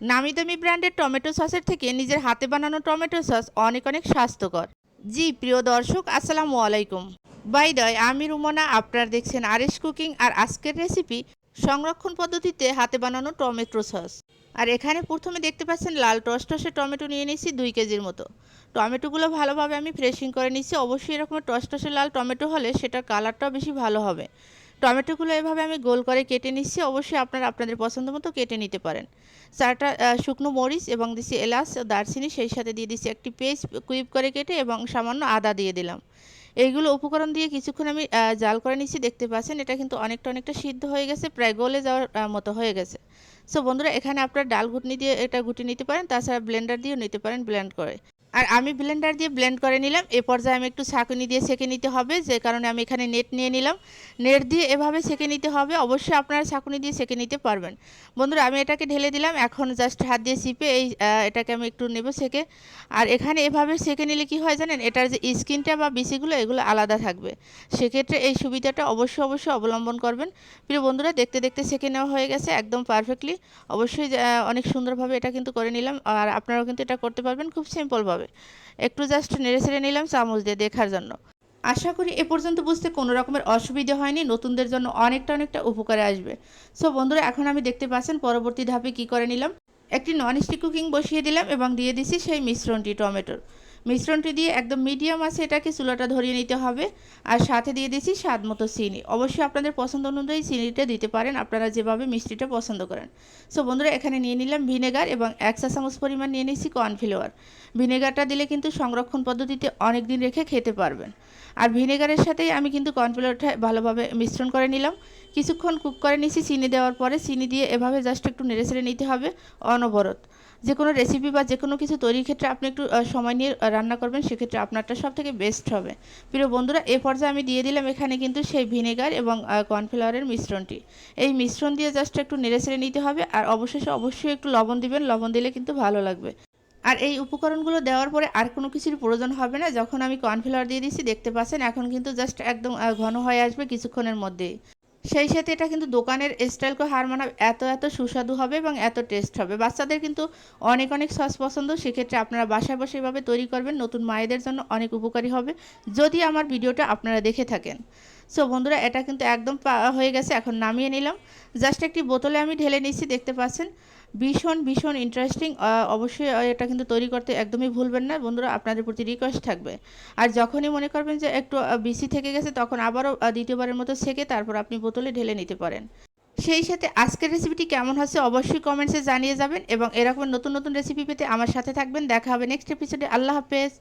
নামি দামি ব্র্যান্ডের টমেটো সসের থেকে নিজের হাতে বানানো টমেটো সস অনেক অনেক স্বাস্থ্যকর। জি, প্রিয় দর্শক, আসসালামু আলাইকুম। বাই দয়, আমি রুমনা। আপনারা দেখছেন আরেশ কুকিং আর আজকের রেসিপি সংরক্ষণ পদ্ধতিতে হাতে বানানো টমেটো সস। আর এখানে প্রথমে দেখতে পাচ্ছেন লাল টসটসে টমেটো নিয়ে নিয়েছি দুই কেজির মতো। টমেটোগুলো ভালোভাবে আমি ফ্রেশিং করে নিচ্ছি অবশ্যই এরকম টসটসে লাল টমেটো হলে সেটার কালারটাও বেশি ভালো হবে। টমেটোগুলো এভাবে আমি গোল করে কেটে নিচ্ছি। অবশ্যই আপনারা আপনাদের পছন্দ মতো কেটে নিতে পারেন। চারটা শুকনো মরিচ এবং দিচ্ছি এলাচ, দারচিনি, সেই সাথে দিয়ে দিচ্ছি একটি পেস্ট কুইপ করে কেটে এবং সামান্য আদা দিয়ে দিলাম। এইগুলো উপকরণ দিয়ে কিছুক্ষণ আমি জাল করে নিচ্ছি। দেখতে পাচ্ছেন এটা কিন্তু অনেকটা অনেকটা সিদ্ধ হয়ে গেছে, প্রায় গলে যাওয়ার মতো হয়ে গেছে। সো বন্ধুরা, এখানে আপনার ডাল ঘুটনি দিয়ে এটা গুটি নিতে পারেন। তাছাড়া ব্লেন্ডার দিয়েও নিতে পারেন ব্লেন্ড করে। আর আমি ব্লেন্ডার দিয়ে ব্লেন্ড করে নিলাম। এ পর্যায়ে আমি একটু ছাঁকুনি দিয়ে সেঁকে নিতে হবে, যে কারণে আমি এখানে নেট নিয়ে নিলাম। নেট দিয়ে এভাবে সেঁকে নিতে হবে, অবশ্যই আপনারা ছাঁকুনি দিয়ে সেঁকে নিতে পারবেন। বন্ধুরা, আমি এটাকে ঢেলে দিলাম, এখন জাস্ট হাত দিয়ে চিপে এই এটাকে আমি একটু নেব সেঁকে আর এখানে এভাবে সেঁকে নিলে কি হয় জানেন, এটার যে স্কিনটা বা বিচিগুলো, এগুলো আলাদা থাকবে। সেক্ষেত্রে এই সুবিধাটা অবশ্যই অবশ্যই অবলম্বন করবেন। প্রিয় বন্ধুরা, দেখতে দেখতে সেঁকে নেওয়া হয়ে গেছে একদম পারফেক্টলি অবশ্যই অনেক সুন্দরভাবে এটা কিন্তু করে নিলাম, আর আপনারাও কিন্তু এটা করতে পারবেন খুব সিম্পলভাবে একটু জাস্ট নেড়ে ছেড়ে নিলাম চামচ দিয়ে দেখার জন্য। আশা করি এ পর্যন্ত বুঝতে কোনো রকমের অসুবিধে হয়নি, নতুনদের জন্য অনেকটা অনেকটা উপকারে আসবে। সো বন্ধুরা, এখন আমি দেখতে পাচ্ছেন পরবর্তী ধাপে কি করে নিলাম। একটি ননস্টিক কুকিং বসিয়ে দিলাম এবং দিয়ে দিছি সেই মিশ্রণটি টমেটোর। মিশ্রণটি দিয়ে একদম মিডিয়াম আছে এটাকে চুলাটা ধরিয়ে নিতে হবে। আর সাথে দিয়ে দিয়েছি স্বাদ মতো চিনি। অবশ্যই আপনাদের পছন্দ অনুযায়ী চিনিটা দিতে পারেন, আপনারা যেভাবে মিষ্টিটা পছন্দ করেন। সো বন্ধুরা, এখানে নিয়ে নিলাম ভিনেগার এবং এক চা চামচ পরিমাণ নিয়ে নিয়েছি কর্নফ্লাওয়ার। ভিনেগারটা দিলে কিন্তু সংরক্ষণ পদ্ধতিতে অনেক দিন রেখে খেতে পারবেন। আর ভিনেগারের সাথেই আমি কিন্তু কর্নফ্লাওয়ারটা ভালোভাবে মিশ্রণ করে নিলাম। কিছুক্ষণ কুক করে নিয়েছি, চিনি দেওয়ার পরে চিনি দিয়ে এভাবে জাস্ট একটু নেড়ে ছেড়ে নিতে হবে অনবরত। যে কোনো রেসিপি বা যে কোনো কিছু তৈরির ক্ষেত্রে আপনি একটু সময় নিয়ে রান্না করবেন, সেক্ষেত্রে আপনারটা সব থেকে বেস্ট হবে। প্রিয় বন্ধুরা, এ পর্যায়ে আমি দিয়ে দিলাম এখানে কিন্তু সেই ভিনেগার এবং কর্নফ্লাওয়ারের মিশ্রণটি। এই মিশ্রণ দিয়ে জাস্ট একটু নেড়ে ছেড়ে নিতে হবে আর অবশেষে অবশ্যই একটু লবণ দিবেন, লবণ দিলে কিন্তু ভালো লাগবে। আর এই উপকরণগুলো দেওয়ার পরে আর কোনো কিছুর প্রয়োজন হবে না, যখন আমি কর্নফ্লাওয়ার দিয়ে দিচ্ছি দেখতে পাচ্ছেন এখন কিন্তু জাস্ট একদম ঘন হয়ে আসবে কিছুক্ষণের মধ্যেই। সেই সাথে এটা কিন্তু দোকানের স্টাইলকে হার মানাবে, এত এত সুস্বাদু হবে এবং এত টেস্ট হবে। বাচ্চাদের কিন্তু অনেক অনেক সস পছন্দ, সেক্ষেত্রে আপনারা বাসায় বসে এভাবে তৈরি করবেন, নতুন মায়েদের জন্য অনেক উপকারী হবে। যদি আমার ভিডিওটা আপনারা দেখে থাকেন। সো বন্ধুরা, এটা কিন্তু একদম হয়ে গেছে, এখন নামিয়ে নিলাম। জাস্ট একটি বোতলে আমি ঢেলে নিচ্ছি দেখতে পাচ্ছেন। ভীষণ ভীষণ ইন্টারেস্টিং অবশ্যই এটা কিন্তু তৈরি করতে একদমই ভুলবেন না। বন্ধুরা, আপনাদের প্রতি রিকোয়েস্ট থাকবে। আর যখনই মনে করবেন যে একটু বেশি থেকে গেছে, তখন আবারও দ্বিতীয়বারের মতো সেকে তারপর আপনি বোতলে ঢেলে নিতে পারেন। সেই সাথে আজকের রেসিপিটি কেমন হচ্ছে, অবশ্যই কমেন্টসে জানিয়ে যাবেন এবং এরকম নতুন নতুন রেসিপি পেতে আমার সাথে থাকবেন। দেখা হবে নেক্সট এপিসোডে আল্লাহ হাফেজ।